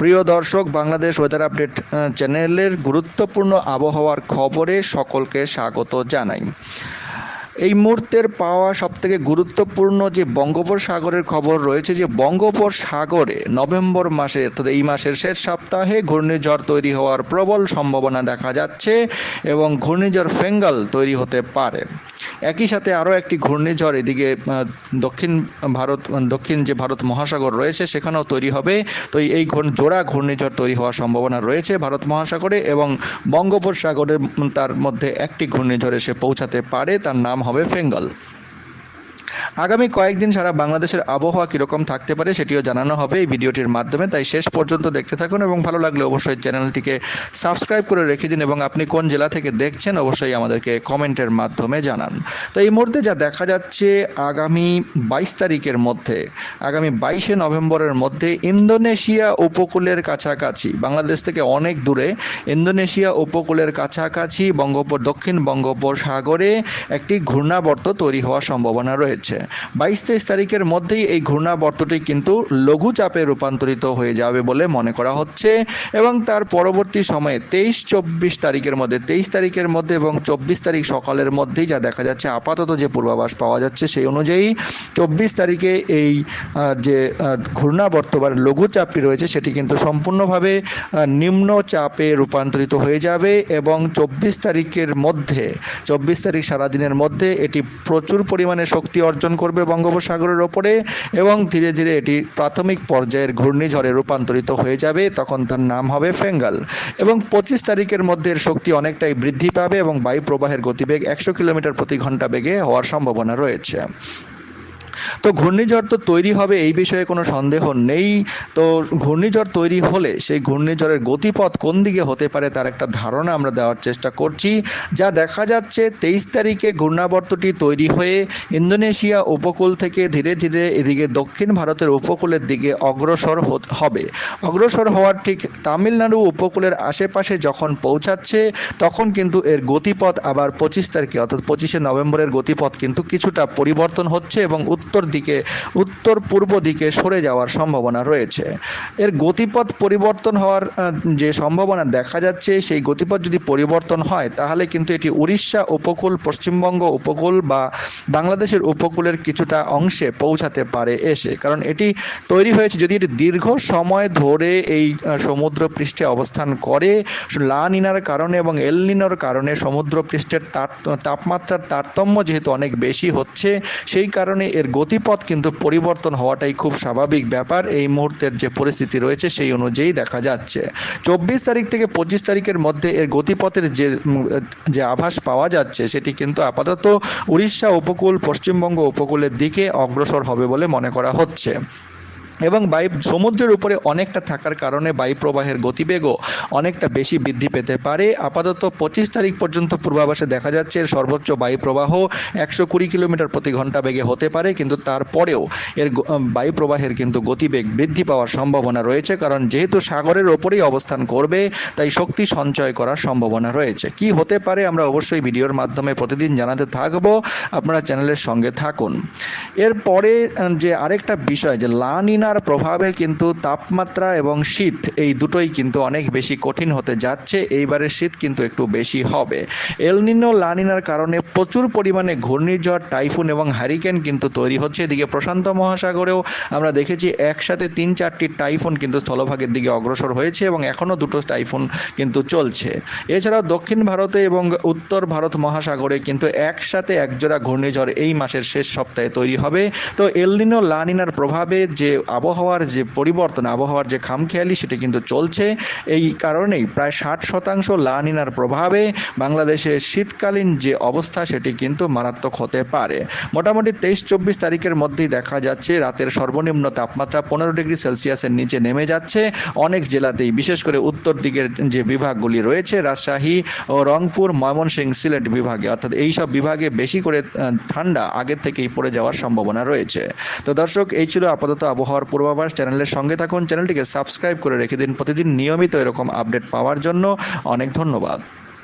প্রিয় দর্শক, Bangladesh weather update চ্যানেলের গুরুত্বপূর্ণ আবহাওয়ার খবরে সকলকে স্বাগত জানাই। এই মুহূর্তের পাওয়া সবথেকে গুরুত্বপূর্ণ যে বঙ্গোপসাগরের খবর রয়েছে, যে বঙ্গোপসাগরে নভেম্বর মাসে, অর্থাৎ এই মাসের শেষ সপ্তাহে ঘূর্ণিঝড় তৈরি হওয়ার প্রবল সম্ভাবনা দেখা যাচ্ছে এবং ঘূর্ণিঝড় ফেঙ্গাল তৈরি হতে পারে। একই সাথে আরও একটি ঘূর্ণিঝড় এদিকে দক্ষিণ ভারত দক্ষিণ যে ভারত মহাসাগর রয়েছে, সেখানেও তৈরি হবে। তো এই জোড়া ঘূর্ণিঝড় তৈরি হওয়ার সম্ভাবনা রয়েছে ভারত মহাসাগরে এবং বঙ্গোপসাগরের তার মধ্যে একটি ঘূর্ণিঝড় এসে পৌঁছাতে পারে। তার নাম হবে ফেঙ্গল। আগামী কয়েকদিন সারা বাংলাদেশের আবহাওয়া কীরকম থাকতে পারে সেটিও জানানো হবে এই ভিডিওটির মাধ্যমে। তাই শেষ পর্যন্ত দেখতে থাকুন এবং ভালো লাগলে অবশ্যই চ্যানেলটিকে সাবস্ক্রাইব করে রেখে দিন এবং আপনি কোন জেলা থেকে দেখছেন অবশ্যই আমাদেরকে কমেন্টের মাধ্যমে জানান। তো এই মুহূর্তে যা দেখা যাচ্ছে আগামী বাইশ তারিখের মধ্যে, আগামী বাইশে নভেম্বরের মধ্যে ইন্দোনেশিয়া উপকূলের কাছাকাছি, বাংলাদেশ থেকে অনেক দূরে ইন্দোনেশিয়া উপকূলের কাছাকাছি বঙ্গোপ দক্ষিণ বঙ্গোপসাগরে একটি ঘূর্ণাবর্ত তৈরি হওয়ার সম্ভাবনা রয়েছে। বাইশ তেইশ তারিখের মধ্যেই এই ঘূর্ণাবর্তটি কিন্তু লঘুচাপে রূপান্তরিত হয়ে যাবে বলে মনে করা হচ্ছে এবং তার পরবর্তী সময়ে তেইশ চব্বিশ তারিখের মধ্যে, তেইশ তারিখের মধ্যে এবং চব্বিশ তারিখ সকালের মধ্যেই যা দেখা যাচ্ছে, আপাতত যে পূর্বাভাস পাওয়া যাচ্ছে সেই অনুযায়ী চব্বিশ তারিখে এই যে ঘূর্ণাবর্ত বা লঘুচাপটি রয়েছে সেটি কিন্তু সম্পূর্ণভাবে নিম্ন চাপে রূপান্তরিত হয়ে যাবে এবং চব্বিশ তারিখের মধ্যে, চব্বিশ তারিখ সারাদিনের মধ্যে এটি প্রচুর পরিমাণে শক্তি অর্জন করবে বঙ্গোপসাগরের ওপরে এবং ধীরে ধীরে এটি প্রাথমিক পর্যায়ের ঘূর্ণিঝড়ে রূপান্তরিত হয়ে যাবে। তখন তার নাম হবে ফেঙ্গাল। এবং পঁচিশ তারিখের মধ্যে এর শক্তি অনেকটাই বৃদ্ধি পাবে এবং বায়ু প্রবাহের গতিবেগ একশো কিলোমিটার প্রতি ঘণ্টা বেগে হওয়ার সম্ভাবনা রয়েছে। তো ঘূর্ণিঝড় তো তৈরি হবে এই বিষয়ে কোনো সন্দেহ নেই। তো ঘূর্ণিঝড় তৈরি হলে সেই ঘূর্ণিঝড়ের গতিপথ কোন দিকে হতে পারে তার একটা ধারণা আমরা দেওয়ার চেষ্টা করছি। যা দেখা যাচ্ছে তেইশ তারিখে ঘূর্ণাবর্তটি তৈরি হয়ে ইন্দোনেশিয়া উপকূল থেকে ধীরে ধীরে এদিকে দক্ষিণ ভারতের উপকূলের দিকে অগ্রসর হবে। অগ্রসর হওয়ার ঠিক তামিলনাড়ু উপকূলের আশেপাশে যখন পৌঁছাচ্ছে, তখন কিন্তু এর গতিপথ আবার পঁচিশ তারিখে অর্থাৎ পঁচিশে নভেম্বরের গতিপথ কিন্তু কিছুটা পরিবর্তন হচ্ছে এবং উত্তর দিকে, উত্তর পূর্ব দিকে সরে যাওয়ার সম্ভাবনা রয়েছে। এর গতিপথ পরিবর্তন হওয়ার যে সম্ভাবনা দেখা যাচ্ছে, সেই গতিপথ যদি পরিবর্তন হয়, তাহলে কিন্তু এটি উড়িষ্যা উপকূল, পশ্চিমবঙ্গ উপকূল বা বাংলাদেশের উপকূলের কিছুটা অংশে পৌঁছাতে পারে এসে। কারণ এটি তৈরি হয়েছে যদি এটি দীর্ঘ সময় ধরে এই সমুদ্র পৃষ্ঠে অবস্থান করে, লা নিনার কারণে এবং এল নিনোর কারণে সমুদ্র পৃষ্ঠের তার- তাপমাত্রার তারতম্য যেহেতু অনেক বেশি হচ্ছে, সেই কারণে এর গতিপথ কিন্তু পরিবর্তন হওয়াটাই খুব স্বাভাবিক ব্যাপার। এই মুহূর্তের যে পরিস্থিতি রয়েছে সেই অনুযায়ী দেখা যাচ্ছে। চব্বিশ তারিখ থেকে পঁচিশ তারিখের মধ্যে এর গতিপথের যে যে আভাস পাওয়া যাচ্ছে সেটি কিন্তু আপাতত উড়িষ্যা উপকূল, পশ্চিমবঙ্গ উপকূলের দিকে অগ্রসর হবে বলে মনে করা হচ্ছে। এবং বায়ু সমুদ্রের উপরে অনেকটা থাকার কারণে বায়ু প্রবাহের গতিবেগও অনেকটা বেশি বৃদ্ধি পেতে পারে। আপাতত পঁচিশ তারিখ পর্যন্ত পূর্বাভাসে দেখা যাচ্ছে এর সর্বোচ্চ বায়ু প্রবাহ একশো কুড়ি কিলোমিটার প্রতি ঘণ্টা বেগে হতে পারে কিন্তু তারপরেও এর গ- আহ, বায়ু প্রবাহের কিন্তু গতিবেগ বৃদ্ধি পাওয়ার সম্ভাবনা রয়েছে কারণ যেহেতু সাগরের ওপরেই অবস্থান করবে তাই শক্তি সঞ্চয় করার সম্ভাবনা রয়েছে। কি হতে পারে আমরা অবশ্যই ভিডিওর মাধ্যমে প্রতিদিন জানাতে থাকব আপনারা চ্যানেলের সঙ্গে থাকুন। এরপরে যে আরেকটা বিষয় যে লানিনার প্রভাবে কিন্তু তাপমাত্রা এবং শীত এই দুটোই কিন্তু অনেক বেশি কঠিন হতে যাচ্ছে। এইবারের শীত কিন্তু একটু বেশি হবে। এলনিনো লানিনার কারণে প্রচুর পরিমাণে ঘূর্ণিঝড়, টাইফুন এবং হ্যারিকেন কিন্তু তৈরি হচ্ছে। এদিকে প্রশান্ত মহাসাগরেও আমরা দেখেছি একসাথে তিন চারটি টাইফুন কিন্তু স্থলভাগের দিকে অগ্রসর হয়েছে এবং এখনও দুটো টাইফুন কিন্তু চলছে। এছাড়াও দক্ষিণ ভারতে এবং উত্তর ভারত মহাসাগরে কিন্তু একসাথে একজোড়া ঘূর্ণিঝড় এই মাসের শেষ সপ্তাহে তৈরি হবে। তো এলনিনো লানিনার প্রভাবে যে আবহাওয়ার যে পরিবর্তন, আবহাওয়ার যে খামখেয়ালি, সেটি কিন্তু চলছে। এই কারণেই প্রায় ষাট শতাংশ লানিনার প্রভাবে বাংলাদেশের শীতকালীন যে অবস্থা, সেটি কিন্তু মারাত্মক হতে পারে। মোটামুটি তেইশ চব্বিশ তারিখের মধ্যেই দেখা যাচ্ছে, রাতের সর্বনিম্ন তাপমাত্রা পনেরো ডিগ্রি সেলসিয়াসের নিচে নেমে যাচ্ছে। অনেক জেলাতেই, বিশেষ করে উত্তর দিকের যে বিভাগগুলি রয়েছে, রাজশাহী ও রংপুর, ময়মনসিংহ সিলেট বিভাগে, অর্থাৎ এই সব বিভাগে বেশি করে ঠান্ডা আগের থেকেই পড়ে যাওয়ার সম্ভাবনা রয়েছে। তো দর্শক, এই ছিল আপাতত আবহাওয়ার পূর্বাভাস চ্যানেলের সঙ্গে থাকুন। চ্যানেলটিকে সাবস্ক্রাইব করে রেখে দিন। প্রতিদিন নিয়মিত এরকম আপডেট পাওয়ার জন্য অনেক ধন্যবাদ।